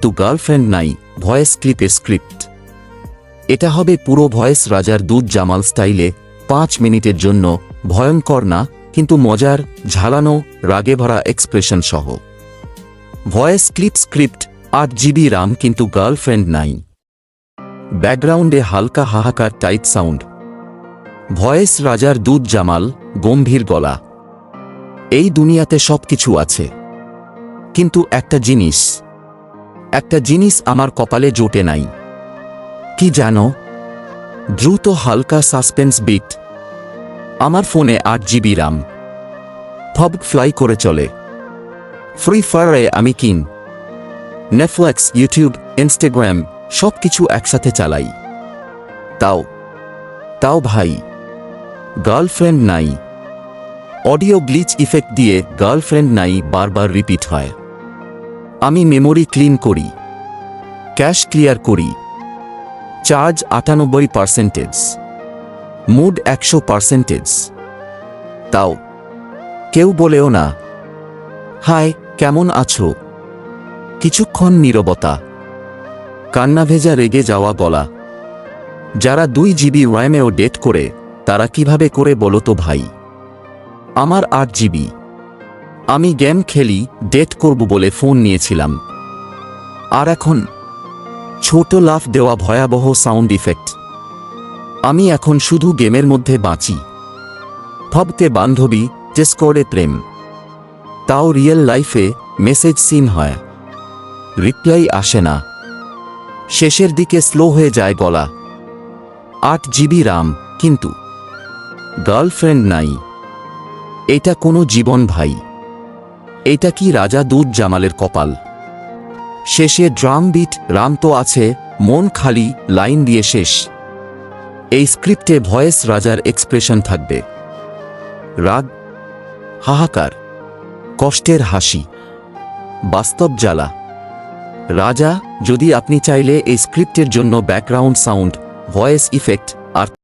তো গার্লফ্রেন্ড নাই, ভয়েস ক্লিপের স্ক্রিপ্ট। এটা হবে পুরো ভয়েস রাজার দুধ জামাল স্টাইলে পাঁচ মিনিটের জন্য ভয়ঙ্কর না, কিন্তু মজার, ঝালানো, রাগে ভরা এক্সপ্রেশন সহ। ভয়েস ক্লিপ স্ক্রিপ্ট আট জিবি রাম কিন্তু গার্লফ্রেন্ড নাই। ব্যাকগ্রাউন্ডে হালকা হাহাকার টাইট সাউন্ড। ভয়েস রাজার দুধ জামাল, গম্ভীর গলা। এই দুনিয়াতে সব কিছু আছে। কিন্তু একটা জিনিস একটা জিনিস আমার কপালে জোটে নাই। কি জানো? দ্রুত হালকা সাসপেন্স বিট। আমার ফোনে আট জিবি রাম ফব ফ্লাই করে চলে। ফ্রি ফায়ারে আমি কিন। নেটফ্লিক্স, ইউটিউব, ইনস্টাগ্রাম সব কিছু একসাথে চালাই। তাও। তাও ভাই। গার্লফ্রেন্ড নাই। অডিও গ্লিচ ইফেক্ট দিয়ে গার্লফ্রেন্ড নাই বারবার রিপিট হয়। আমি মেমোরি ক্লিন করি। ক্যাশ ক্লিয়ার করি। চার্জ আটানব্বই পার্সেন্টেজ মুড একশো পার্সেন্টেজ তাও। কেউ বলেও না হায় কেমন আছো? কিছুক্ষণ নীরবতা। কান্না ভেজা রেগে যাওয়া গলা। যারা দুই জিবি র্যামেও ডেট করে, তারা কীভাবে করে বলো তো ভাই? আমার আট জিবি আমি গেম খেলি, ডেট করব বলে ফোন নিয়েছিলাম। আর এখন, ছোট লাফ দেওয়া ভয়াবহ সাউন্ড ইফেক্ট। আমি এখন শুধু গেমের মধ্যে বাঁচি। ভবতে বান্ধবী টেস্কোরে প্রেম। তাও রিয়েল লাইফে মেসেজ সিন হয়। রিপ্লাই আসে না। শেষের দিকে স্লো হয়ে যায় গলা। আট জিবি রাম, কিন্তু। গার্লফ্রেন্ড নাই। এটা কোনো জীবন ভাই। এটা কি রাজা দুধ জামালের কপাল? শেষে ড্রাম বিট রাম তো আছে, মন খালি, লাইন দিয়ে শেষ। এই স্ক্রিপ্টে ভয়েস রাজার এক্সপ্রেশন থাকবে। রাগ, হাহাকার, কষ্টের হাসি, বাস্তব জ্বালা। রাজা, যদি আপনি চাইলে এই স্ক্রিপ্টের জন্য ব্যাকগ্রাউন্ড সাউন্ড, ভয়েস ইফেক্ট, আর